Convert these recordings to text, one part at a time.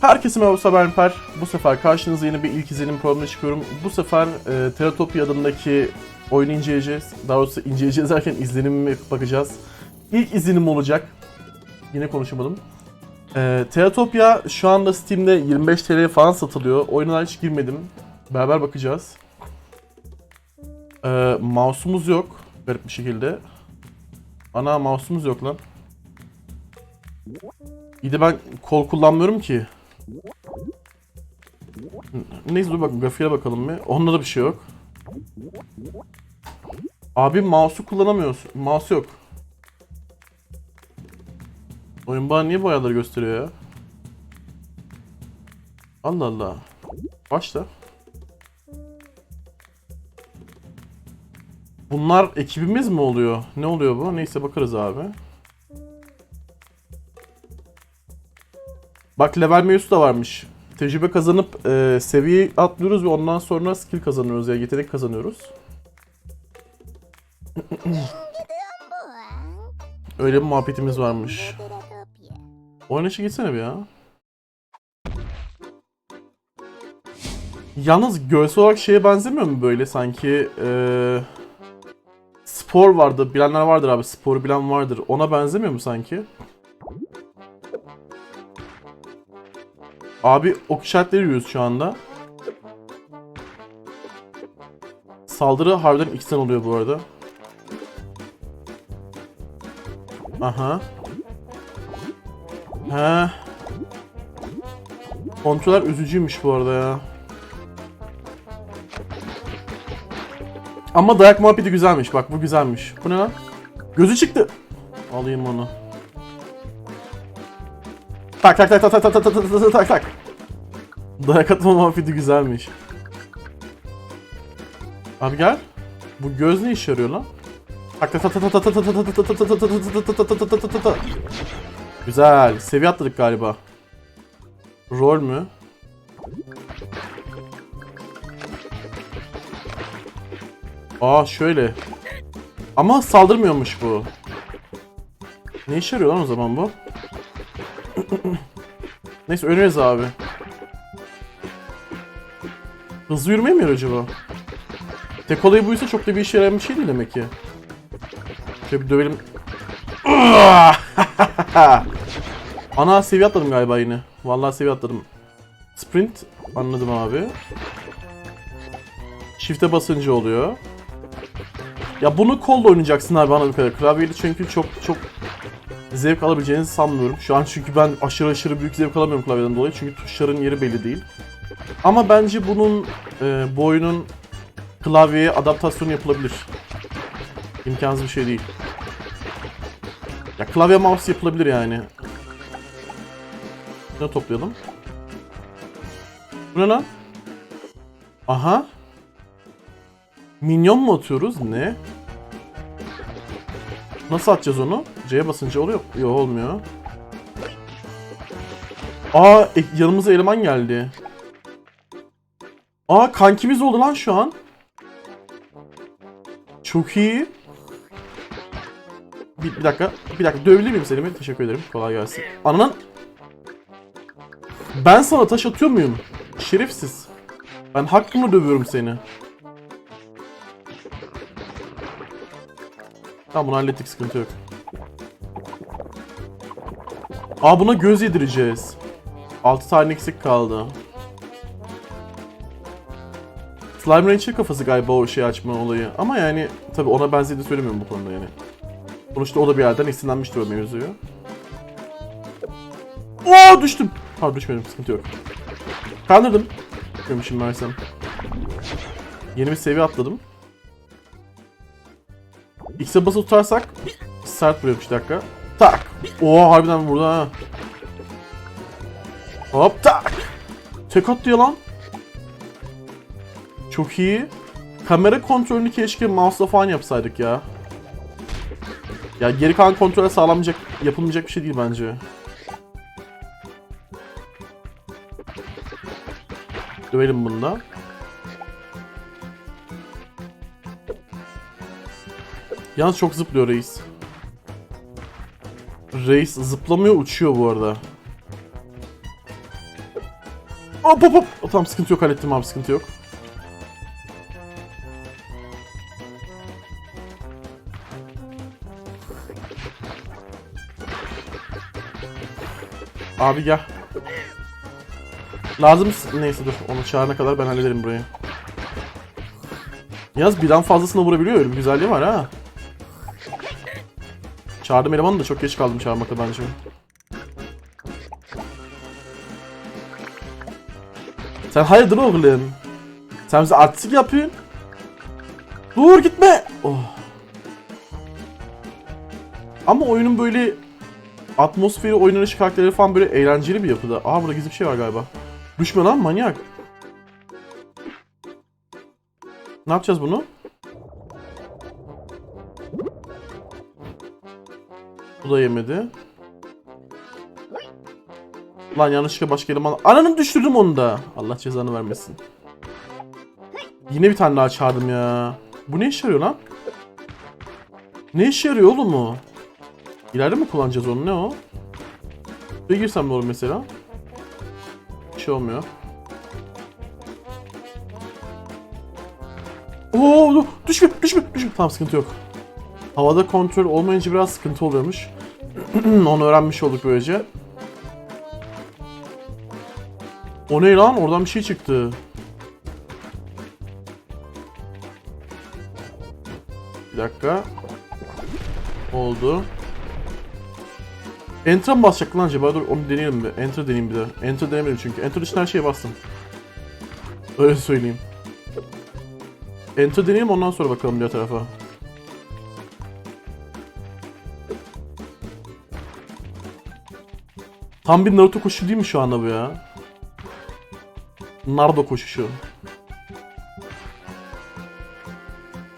Herkese merhaba ben Alper. Bu sefer karşınıza yeni bir ilk izlenim programına çıkıyorum. Bu sefer e, Teratopia adındaki oyunu inceleyeceğiz. Daha doğrusu inceleyeceğiz derken izlenimime bakacağız. İlk izlenim olacak. Yine konuşamadım. E, Teratopia şu anda Steam'de 25 TL'ye falan satılıyor. Oyuna hiç girmedim. Beraber bakacağız. E, mouse'umuz yok. Garip bir şekilde. Ana mouse'umuz yok lan. İyi de ben kol kullanmıyorum ki. Neyse dur bak grafiğe bakalım bir. Onda da bir şey yok. Abi mouse'u kullanamıyoruz. Mouse yok. Oyun bana niye bu ayarları gösteriyor ya? Allah Allah. Başla. Bunlar ekibimiz mi oluyor? Ne oluyor bu? Neyse bakarız abi. Bak level mevzusu da varmış. Tecrübe kazanıp e, seviye atlıyoruz ve ondan sonra skill kazanıyoruz ya yetenek kazanıyoruz. Öyle bir muhabbetimiz varmış. Oynayışa gitsene bir ya. Yalnız görsel olarak şeye benzemiyor mu böyle sanki e, spor vardı bilenler vardır abi sporu bilen vardır ona benzemiyor mu sanki? Abi ok işaretleri yürüyoruz şu anda. Saldırı harbiden X'ten oluyor bu arada. Aha. He. Kontroller üzücüymüş bu arada ya. Ama dayak muhabbeti güzelmiş. Bak bu güzelmiş. Bu ne lan? Gözü çıktı. Alayım onu. Tak tak tak tak tak tak tak tak tak tak tak. Dayak atma muhabbeti güzelmiş. Abi gel. Bu göz ne işe yarıyor lan? Tak tak tak tak tak tak tak tak tak tak tak tak tak tak tak tak tak tak. Güzel. Seviye atladık galiba. Rol mü? Aa şöyle. Ama saldırmıyormuş bu. Ne işe yarıyor lan o zaman bu? Neyse öğreniriz abi. Hızlı yürümeye mi acaba? Tek olayı buysa çok da bir işe yarayan bir şey değil demek ki. Şöyle bir dövelim. Ana seviye atladım galiba yine. Vallahi seviye atladım. Sprint anladım abi. Shift'e basınca oluyor. Ya bunu kolla oynayacaksın abi bana bu kadar. Klavyeyle çünkü çok çok zevk alabileceğinizi sanmıyorum. Şu an çünkü ben aşırı aşırı büyük zevk alamıyorum klavyeden dolayı. Çünkü tuşların yeri belli değil. Ama bence bunun e, bu oyunun klavyeye adaptasyonu yapılabilir. İmkansız bir şey değil. Ya klavye mouse yapılabilir yani. Ne toplayalım? Bu ne lan? Aha. Minyon mu atıyoruz? Ne? Nasıl atacağız onu? C'ye basınca oluyor. Yok olmuyor. Aa e- yanımıza eleman geldi. Aa kankimiz oldu lan şu an. Çok iyi. Bir, bir dakika. Bir dakika. Dövebilir miyim seni? Teşekkür ederim. Kolay gelsin. Ananın... Ben sana taş atıyor muyum? Şerefsiz. Ben hakkımla dövüyorum seni. Tamam bunu hallettik sıkıntı yok. Aa buna göz yedireceğiz. 6 tane eksik kaldı. Slime Rancher kafası galiba o şey açma olayı. Ama yani tabi ona benzediğini söylemiyorum bu konuda yani. Sonuçta o da bir yerden esinlenmiştir o mevzuyu. Oo düştüm. Pardon düşmedim sıkıntı yok. Kandırdım. Görmüşüm meğersem. Yeni bir seviye atladım. X'e basılı tutarsak sert vuruyormuş dakika. Tak. Oo harbiden burada ha. Hop tak. Tek attı ya lan. Çok iyi. Kamera kontrolünü keşke mouse'la falan yapsaydık ya. Ya geri kalan kontrole sağlanmayacak, yapılmayacak bir şey değil bence. Dövelim bunu da. Yalnız çok zıplıyor reis. Reis zıplamıyor uçuyor bu arada. Hop hop hop. O, Tamam sıkıntı yok hallettim abi sıkıntı yok. Abi gel. Lazım? Neyse dur. Onu çağırana kadar ben hallederim burayı. Yalnız birden fazlasına vurabiliyor öyle bir güzelliği var ha. Çağırdım elemanı da çok geç kaldım çağırmakta bence. Sen hayırdır oğlum? Sen bize artistik yapıyorsun. Dur gitme. Oh. Ama oyunun böyle atmosferi, oynanış karakterleri falan böyle eğlenceli bir yapıda. Aa burada gizli bir şey var galiba. Düşme lan manyak. Ne yapacağız bunu? Da yemedi. Lan yanlışlıkla başka eleman... Ananı düşürdüm onu da. Allah cezanı vermesin. Yine bir tane daha çağırdım ya. Bu ne işe yarıyor lan? Ne işe yarıyor oğlum o? İleride mi kullanacağız onu? Ne o? Bir girsem ne olur mesela? Bir şey olmuyor. Oo, düşme, düşme, düşme. Tamam sıkıntı yok. Havada kontrol olmayınca biraz sıkıntı oluyormuş. Onu öğrenmiş olduk böylece. O ne lan? Oradan bir şey çıktı. Bir dakika. Oldu. Enter'a mı basacak lan acaba? Dur onu deneyelim bir. Enter deneyeyim bir de. Enter denemedim çünkü. Enter için her şeye bastım. Öyle söyleyeyim. Enter deneyelim ondan sonra bakalım diğer tarafa. Tam bir Naruto koşu değil mi şu anda bu ya? Nardo koşuşu.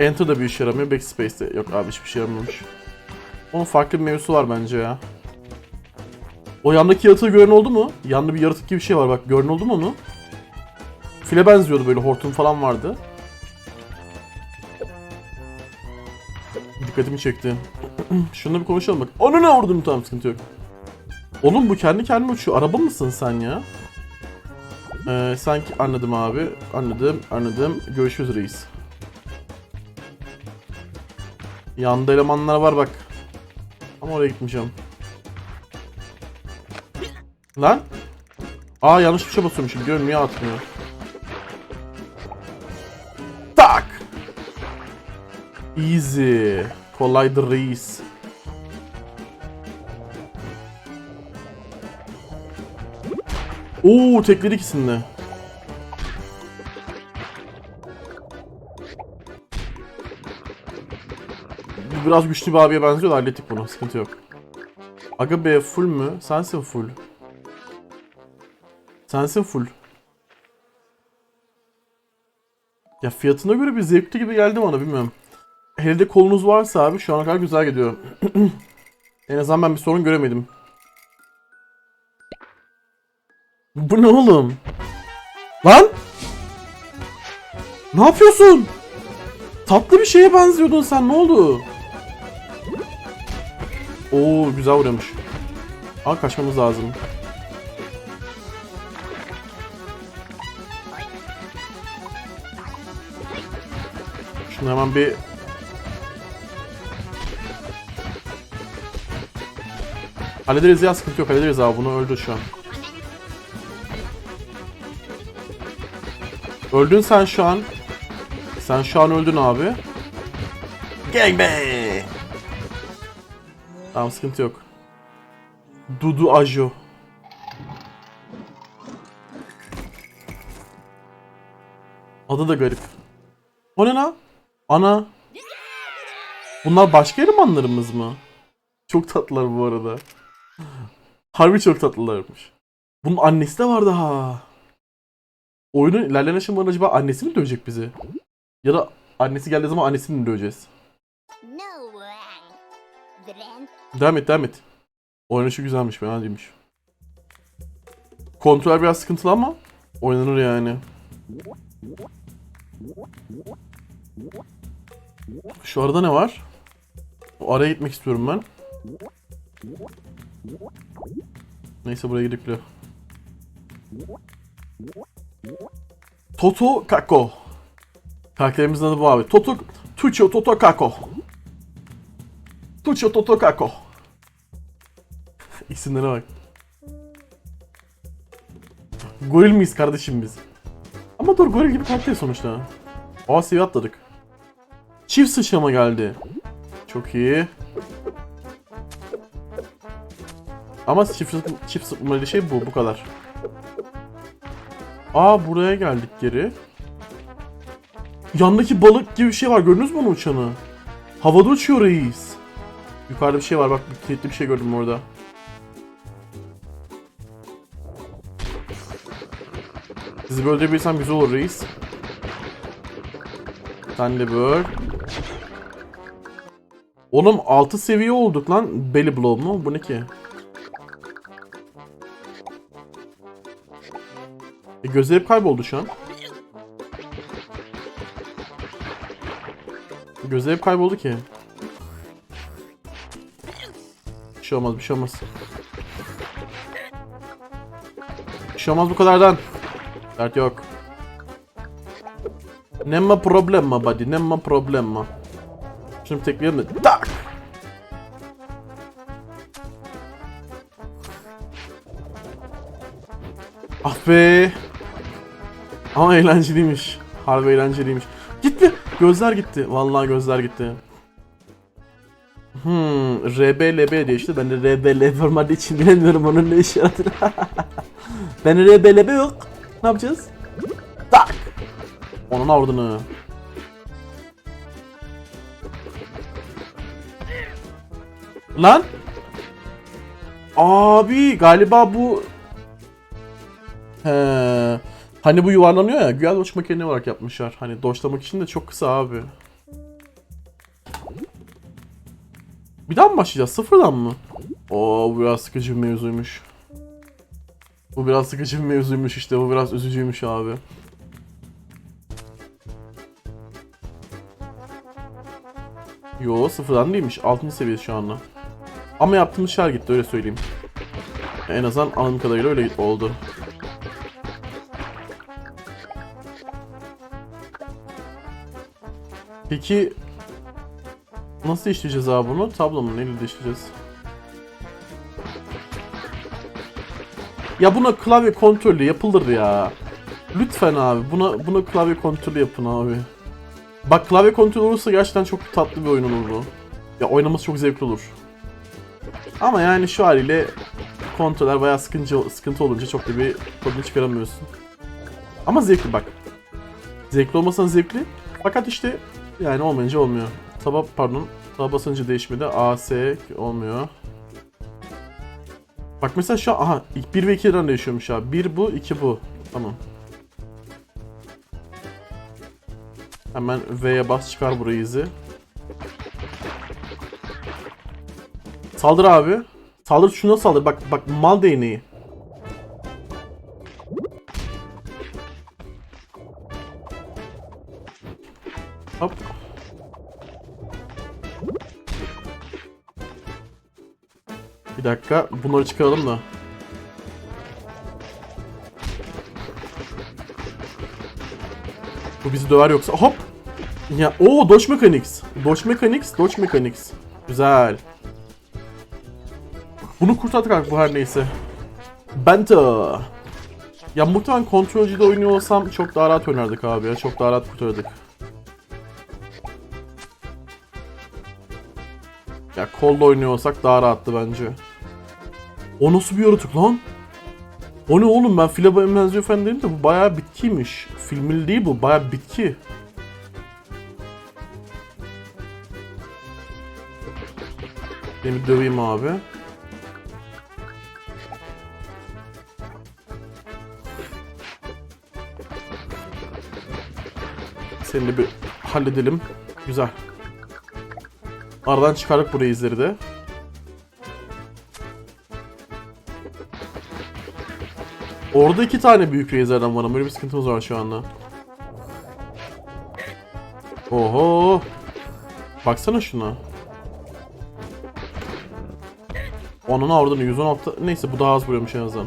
Enter da bir işe yaramıyor. Backspace'de yok abi hiçbir şey yaramıyormuş. Onun farklı bir mevzusu var bence ya. O yandaki yaratığı gören oldu mu? Yanda bir yaratık gibi bir şey var bak. Gören oldu mu onu? File benziyordu böyle hortum falan vardı. Dikkatimi çekti. Şununla bir konuşalım bak. Onu ne vurdum tamam sıkıntı yok. Oğlum bu kendi kendine uçuyor. Araba mısın sen ya? Ee, sanki anladım abi. Anladım, anladım. Görüşürüz reis. Yanda elemanlar var bak. Ama oraya gitmeyeceğim. Lan? Aa yanlış bir şey basıyormuşum. Niye atmıyor? Tak! Easy. Kolaydır reis. Oo tekleri ikisinde. Biraz güçlü bir abiye benziyor da hallettik bunu. Sıkıntı yok. Aga be full mü? Sensin full. Sensin full. Ya fiyatına göre bir zevkli gibi geldi bana bilmiyorum. Elde kolunuz varsa abi şu ana kadar güzel gidiyor. en azından ben bir sorun göremedim. Bu ne oğlum? Lan! Ne yapıyorsun? Tatlı bir şeye benziyordun sen ne oldu? Oo güzel vuruyormuş. Aa kaçmamız lazım. Şunu hemen bir Hallederiz ya sıkıntı yok hallederiz abi bunu öldü şu an. Öldün sen şu an. Sen şu an öldün abi. Gang be. Tamam sıkıntı yok. Dudu Ajo. Adı da garip. O ne lan? Ana. Bunlar başka elemanlarımız mı? Çok tatlılar bu arada. Harbi çok tatlılarmış. Bunun annesi de var daha. Oyunun ilerleyen aşamalarında acaba annesi mi dövecek bizi? Ya da annesi geldiği zaman annesini mi döveceğiz? Devam et devam et. Oynanışı güzelmiş fena değilmiş. Kontrol biraz sıkıntılı ama oynanır yani. Şu arada ne var? O araya gitmek istiyorum ben. Neyse buraya gidip bile. Toto Kako. Karakterimizin adı bu abi. Toto Tucho Toto Kako. Tucho Toto Kako. İsimlere bak. Goril miyiz kardeşim biz? Ama dur goril gibi karakter sonuçta. Aa seviye atladık. Çift sıçrama geldi. Çok iyi. Ama çift, çift sıçramalı şey bu, bu kadar. Aa buraya geldik geri. Yandaki balık gibi bir şey var. Gördünüz mü onun uçanı? Havada uçuyor reis. Yukarıda bir şey var. Bak bir kilitli bir şey gördüm orada. Sizi böyle öldürebilirsem güzel olur reis. Sen de böl. Oğlum 6 seviye olduk lan. Belly blow mu? Bu ne ki? Hep kayboldu şu an. Hep kayboldu ki. Bir şey olmaz, bir şey olmaz. Bir şey olmaz bu kadardan. Dert yok. Nemma problemma buddy, nemma problemma. Şunu tekleyelim de tak. Ah be. Ama eğlenceliymiş. Harbi eğlenceliymiş. Gitti. Gözler gitti. Vallahi gözler gitti. Hmm, RBLB diye işte ben de RBLB olmadığı için bilemiyorum onun ne işe yaradığını. ben RBLB yok. Ne yapacağız? Tak. Onun avradını. Lan. Abi galiba bu He. Hani bu yuvarlanıyor ya, güya doç makine olarak yapmışlar. Hani doçlamak için de çok kısa abi. Bir daha mı başlayacağız? Sıfırdan mı? Oo biraz sıkıcı bir mevzuymuş. Bu biraz sıkıcı bir mevzuymuş işte. Bu biraz üzücüymüş abi. Yo sıfırdan değilmiş. 6. seviye şu anda. Ama yaptığımız şeyler gitti öyle söyleyeyim. En azından anladığım kadarıyla öyle oldu. Peki nasıl işleyeceğiz abi bunu? Tablo mu? Neyle işleyeceğiz? Ya buna klavye kontrolü yapılır ya. Lütfen abi buna buna klavye kontrolü yapın abi. Bak klavye kontrolü olursa gerçekten çok tatlı bir oyun olur bu. Ya oynaması çok zevkli olur. Ama yani şu haliyle kontroller bayağı sıkıntı, sıkıntı olunca çok da bir tadını çıkaramıyorsun. Ama zevkli bak. Zevkli olmasan zevkli. Fakat işte yani olmayınca olmuyor. Taba pardon. Taba basınca değişmedi. A, S olmuyor. Bak mesela şu an aha 1 ve 2'den değişiyormuş abi. 1 bu, 2 bu. Tamam. Hemen V'ye bas çıkar burayı izi. Saldır abi. Saldır şuna saldır. Bak bak mal değneği. Bir dakika. Bunları çıkaralım da. Bu bizi döver yoksa. Hop. Ya o Dodge Mechanics. Dodge Mechanics, Dodge Mechanics. Güzel. Bunu kurtardık artık bu her neyse. Bento. Ya muhtemelen kontrolcüde oynuyor olsam çok daha rahat oynardık abi ya. Çok daha rahat kurtardık. Ya kolla oynuyor olsak daha rahattı bence. O nasıl bir yaratık lan? O ne oğlum ben file benziyor falan dedim de bu bayağı bitkiymiş. Filmli değil bu bayağı bitki. Bir döveyim abi. Seni de bir halledelim. Güzel. Aradan çıkardık burayı izleri de. Orada iki tane büyük Razer'dan var ama öyle bir sıkıntımız var şu anda. Oho. Baksana şuna. Onun oradan 116. Neyse bu daha az vuruyormuş en azından.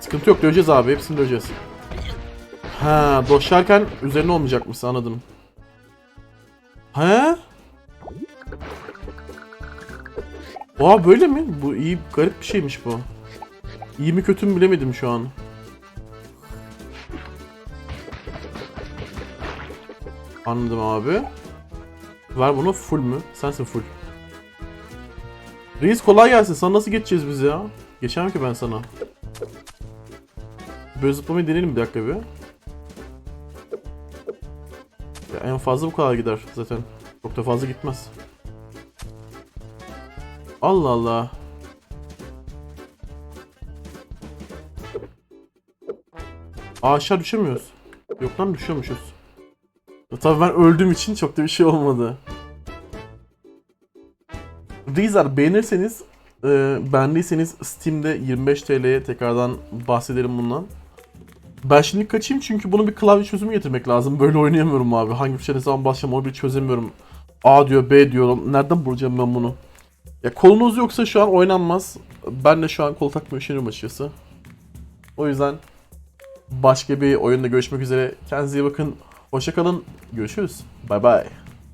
Sıkıntı yok döveceğiz abi hepsini döveceğiz. Ha doşarken üzerine olmayacak olmayacakmış anladım. He? Oha böyle mi? Bu iyi garip bir şeymiş bu. İyi mi kötü mü bilemedim şu an. Anladım abi. Ver bunu full mü? Sensin full. Reis kolay gelsin. Sana nasıl geçeceğiz biz ya? Geçemem ki ben sana. Böyle zıplamayı deneyelim bir dakika bir. Fazla bu kadar gider zaten. Çok da fazla gitmez. Allah Allah. Aa, düşemiyoruz. Yok lan düşüyormuşuz. Tabii ben öldüğüm için çok da bir şey olmadı. Rizar beğenirseniz, e, beğendiyseniz Steam'de 25 TL'ye tekrardan bahsedelim bundan. Ben şimdi kaçayım çünkü bunu bir klavye çözümü getirmek lazım. Böyle oynayamıyorum abi. Hangi bir şey ne zaman başlayacağım onu bir çözemiyorum. A diyor B diyor. Nereden bulacağım ben bunu? Ya kolunuz yoksa şu an oynanmaz. Ben de şu an kol takmayı üşeniyorum açıkçası. O yüzden başka bir oyunda görüşmek üzere. Kendinize iyi bakın. Hoşçakalın. Görüşürüz. Bay bay.